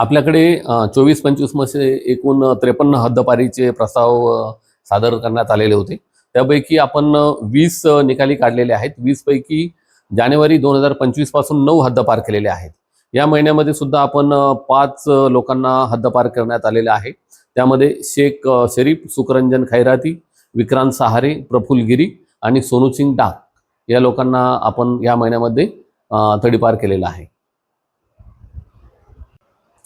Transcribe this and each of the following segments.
आपल्याकडे चोवीस पंचवीसमध्ये एकूण त्रेपन्न हद्दपारीचे प्रस्ताव सादर करण्यात आलेले होते. त्यापैकी आपण वीस निकाली काढलेले आहेत. वीसपैकी जानेवारी दोन हजार पंचवीसपासून नऊ हद्दपार केलेले आहेत. या महिन्यामध्ये सुद्धा आपण पाच लोकांना हद्दपार करण्यात आलेले आहे. त्यामध्ये शेख शरीफ सुकरंजन खैराती विक्रांत सहारे प्रफुल गिरी आणि सोनू सिंग डाक या लोकांना आपण या महिन्यामध्ये तडीपार केलेला आहे.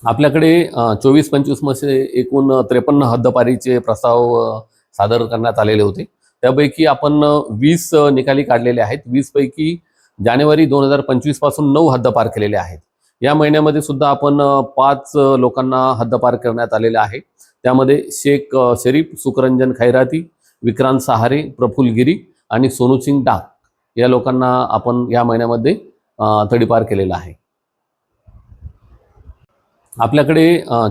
आपल्याकडे चोवीस पंचवीसमध्ये एकूण त्रेपन्न हद्दपारीचे प्रस्ताव सादर करण्यात आलेले होते. त्यापैकी आपण वीस निकाली काढलेले आहेत. वीसपैकी जानेवारी दोन हजार पंचवीसपासून नऊ हद्दपार केलेले आहेत. या महिन्यामध्ये सुद्धा आपण पाच लोकांना हद्दपार करण्यात आलेले आहे. त्यामध्ये शेख शरीफ सुकरंजन खैराती विक्रांत सहारे प्रफुल गिरी आणि सोनू सिंग डाक या लोकांना आपण या महिन्यामध्ये तडीपार केलेला आहे. आपल्याकडे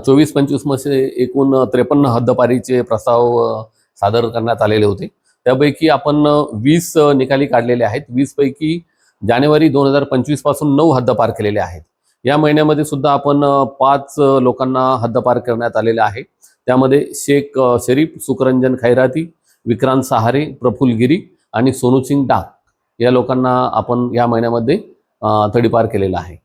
चोवीस पंचवीसमध्ये एकूण त्रेपन्न हद्दपारीचे प्रस्ताव सादर करण्यात आलेले होते. त्यापैकी आपण वीस निकाली काढलेले आहेत. वीसपैकी जानेवारी दोन हजार पंचवीसपासून नऊ हद्दपार केलेले आहेत. या महिन्यामध्ये सुद्धा आपण पाच लोकांना हद्दपार करण्यात आलेले आहे. त्यामध्ये शेख शरीफ सुकरंजन खैराती विक्रांत सहारे प्रफुल गिरी आणि सोनू सिंग डाक या लोकांना आपण या महिन्यामध्ये तडीपार केलेला आहे.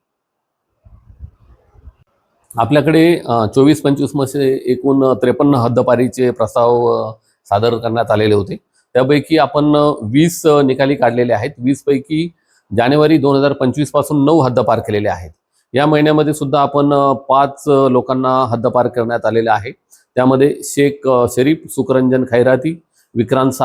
आपल्याकडे चोवीस पंचवीसमध्ये एकूण त्रेपन्न हद्दपारीचे प्रस्ताव सादर करण्यात आलेले होते. त्यापैकी आपण वीस निकाली काढलेले आहेत. वीस पैकी जानेवारी दोन हजार पंचवीसपासून नऊ हद्दपार केलेले आहेत. या महिन्यामध्ये सुद्धा आपण पाच लोकांना हद्दपार करण्यात आलेले आहे. त्यामध्ये शेख शरीफ सुकरंजन खैराती विक्रांत सहा